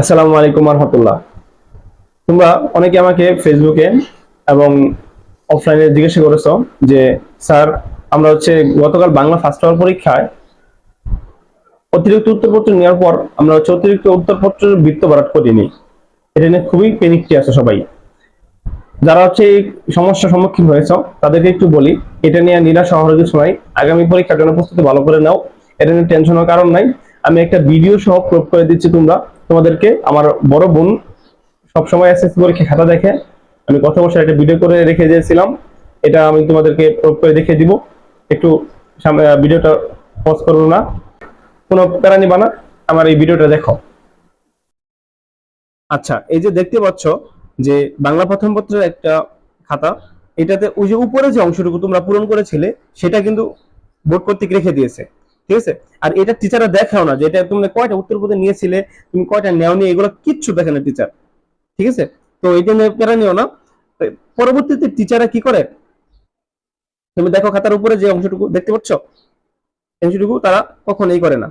আসসালামু আলাইকুম রহমতুল্লাহ তোমরা অনেকে আমাকে ফেসবুকে এবং অফলাইনে জিজ্ঞাসা করেছ যে, স্যার, আমরা হচ্ছে গতকাল বাংলা ফার্স্ট আওয়ার পরীক্ষায় অতিরিক্ত উত্তরপত্র নেওয়ার পর আমরা হচ্ছে অতিরিক্ত উত্তরপত্রের বৃত্ত বারাট করিনি। এটা নিয়ে খুবই পেনিকটি আছে সবাই। যারা হচ্ছে এই সমস্যার সম্মুখীন হয়েছ, তাদেরকে একটু বলি, এটা নিয়ে নিরাশ হওয়ার কিছু নাই। আগামী পরীক্ষার জন্য প্রস্তুতি ভালো করে নাও। এটা নিয়ে টেনশন হওয়ার কারণ নাই। আমি একটা ভিডিও সহ প্রুভ করে দিচ্ছি তোমরা। তোমাদেরকে আমার বড় বোন সবসময় এসএসসি পরীক্ষা খাতা দেখে। আমি কত বছর একটা ভিডিও করে রেখে দিয়েছিলাম। এটা আমি তোমাদেরকে প্রুভ করে দেখিয়ে দিব। একটু সামনে ভিডিওটা পজ করো না। কোনো প্যারা নিবা না। আমার এই ভিডিওটা দেখো। আচ্ছা এই যে দেখতে পাচ্ছ যে বাংলা প্রথম পত্রের একটা খাতা, এটাতে ওই যে উপরে যে অংশটুকু তোমরা পূরণ করেছিলে, সেটা কিন্তু বোর্ড কর্তৃক রেখে দিয়েছে। ঠিক আছে? আর এটা টিচাররা দেখাও না যে এটা তুমি কয়টা উত্তর পদে নিয়েছিলে, তুমি কয়টা নেওনি, এগুলো কিচ্ছু দেখে না টিচার ঠিক আছে? তো এটা নিয়ে প্যারা নিও না। পরবর্তীতে টিচাররা কি করে? তুমি দেখো খাতার উপরে যে অংশটুকু দেখতে পাচ্ছ? অংশটুকু তারা কখনোই করে না।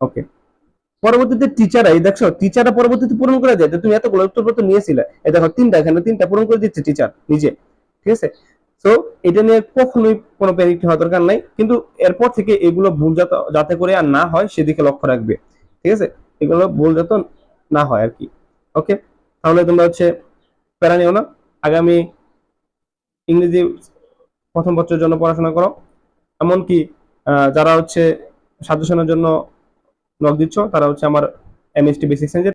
ওকে। পরবর্তীতে টিচাররা এই দেখছ টিচাররা পরবর্তীতে পূরণ করে দেয়। তুমি এতগুলো উত্তরপত্র নিয়েছিলে। এই দেখো, তিনটা, এখানে তিনটা পূরণ করে দিচ্ছে টিচার নিজে। ঠিক আছে? তো এটা নিয়ে কখনোই কোনো প্যানিক হওয়ার দরকার নাই। কিন্তু এরপর থেকে এগুলো ভুল যাতে করে আর না হয়, সেদিকে লক্ষ্য রাখবে। ঠিক আছে? এগুলো ভুল যাতে না হয় আর কি। ওকে তাহলে তোমরা হচ্ছে প্যারা নিও না। আগামী ইংরেজি প্রথম বছরের জন্য পড়াশোনা করো। এমনকি যারা হচ্ছে সাজেশনের জন্য নক দিচ্ছ, তারা হচ্ছে আমার এমএসটি বেসিক সায়েন্সের